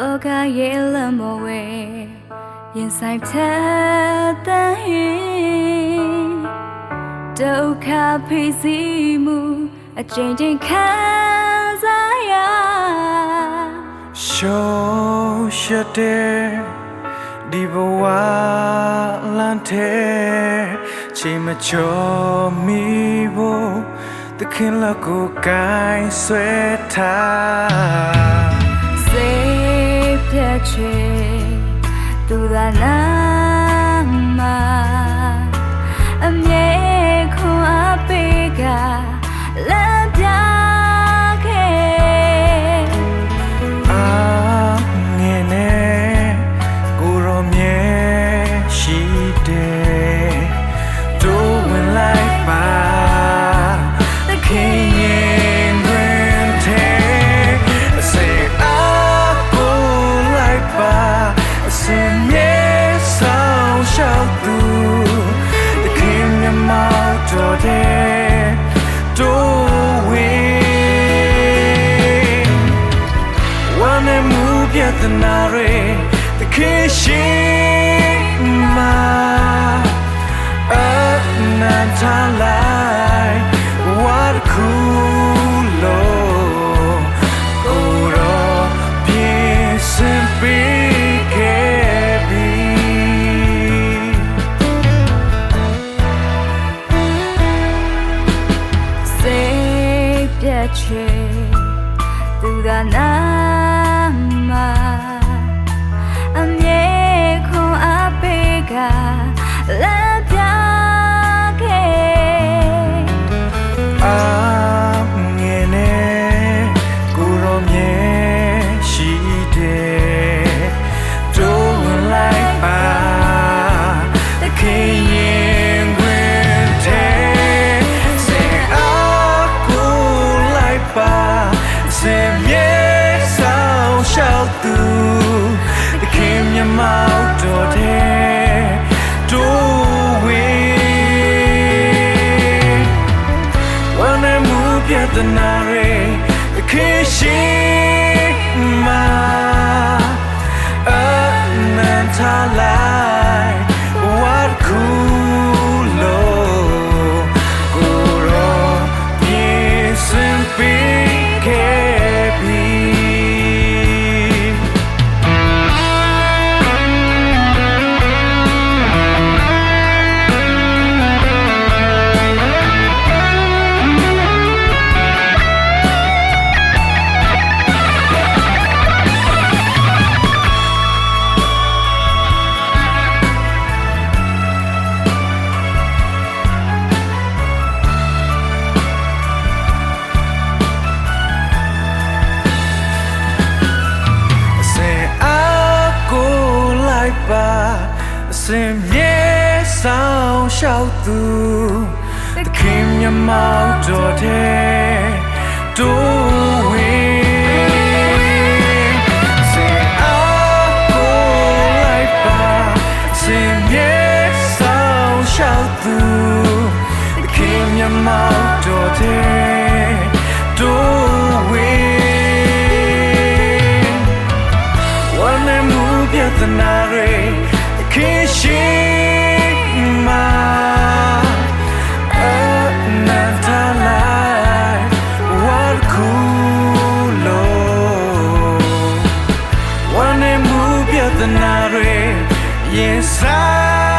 လောကရဲ့လမ်းပေါ်ဝဲရင်ဆိုင်ထက်တန်ရင်ဒုက္ခဖိစီးမှုအကျဉ်းချင်းခံစားရရှောရှက်တဲ့ဒီဘဝလမ်းတဲ့ချိန်မချောမီဖို့သခင်လက်ကိုကိုင်းဆွဲထားစိတ်ပြတ် ချေသူသာနာမအ move yet the nare The king ma Anantalai sao shall do The king your mouth to day Do we စင်မြေဆောင်ရှောက်သူသခင်မြတ်မောင်တော်တဲ့တို့ဝင်းစင်အားကိုလိုက်ပါအစင်မြေဆောင်ရှောက်သူသခင်မြတ်မောင်တော်တဲ့တို့ဝင်း Wanna move yet the nare Lord Wanna move yet the nare Yes I